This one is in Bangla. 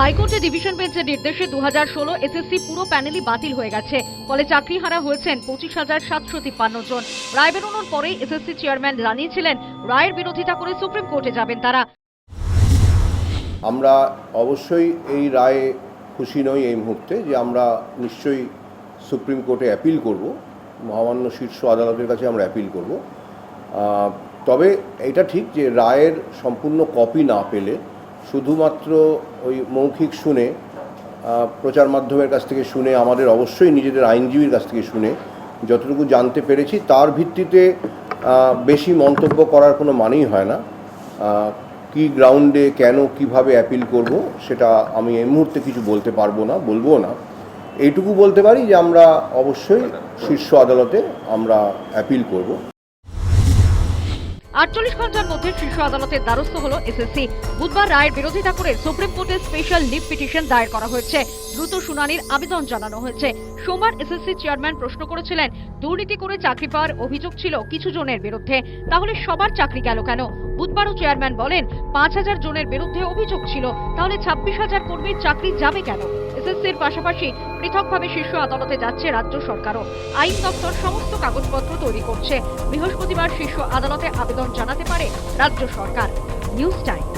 হাইকোর্টে ডিভিশন বেঞ্চের নির্দেশে দু হাজার ষোলো এসএসসি পুরো প্যানেলই বাতিল হয়ে গেছে। ফলে চাকরি হারা হয়েছেন পঁচিশ হাজার সাতশো তিপ্পান্ন জন। রায় বেরোনোর পরেই এসএসসি চেয়ারম্যান জানিয়েছিলেন, রায়ের বিরোধিতা করে সুপ্রিম কোর্টে যাবেন তারা। আমরা অবশ্যই এই রায়ে খুশি নই এই মুহূর্তে যে আমরা নিশ্চয়ই সুপ্রিম কোর্টে অ্যাপিল করব। মহামান্য শীর্ষ আদালতের কাছে আমরা অ্যাপিল করব। তবে এটা ঠিক যে রায়ের সম্পূর্ণ কপি না পেলে শুধুমাত্র ওই মৌখিক শুনে প্রচার মাধ্যমের কাছ থেকে শুনে, আমাদের অবশ্যই নিজেদের আইনজীবীর কাছ থেকে শুনে যতটুকু জানতে পেরেছি, তার ভিত্তিতে বেশি মন্তব্য করার কোনো মানেই হয় না। কি গ্রাউন্ডে কেন, কীভাবে অ্যাপিল করব, সেটা আমি এই মুহূর্তে কিছু বলতে পারব না বলব না। এইটুকু বলতে পারি যে আমরা অবশ্যই শীর্ষ আদালতে আমরা অ্যাপিল করব। আটচল্লিশ ঘণ্টার মধ্যে শীর্ষ আদালতের দ্বারস্থ হলো এসএসসি। বুধবার রায়ের বিরোধিতা করে সুপ্রিম কোর্টে স্পেশাল লিভ পিটিশন দায়ের করা হয়েছে। দ্রুত শুনানির আবেদন জানানো হয়েছে। সোমবার এসএসসি চেয়ারম্যান প্রশ্ন করেছিলেন, দুর্নীতি করে চাকরি পাওয়ার অভিযোগ ছিল কিছু জনের বিরুদ্ধে, তাহলে সবার চাকরি গেল কেন? বুধবারও চেয়ারম্যান বলেন, পাঁচ হাজার জনের বিরুদ্ধে অভিযোগ ছিল, তাহলে ছাব্বিশ হাজার কর্মীর চাকরি যাবে কেন? এসএসসির পাশাপাশি পৃথকভাবে শীর্ষ আদালতে যাচ্ছে রাজ্য সরকারও। আইন দপ্তর সমস্ত কাগজপত্র তৈরি করছে। বৃহস্পতিবার শীর্ষ আদালতে আবেদন জানাতে পারে রাজ্য সরকার। News time.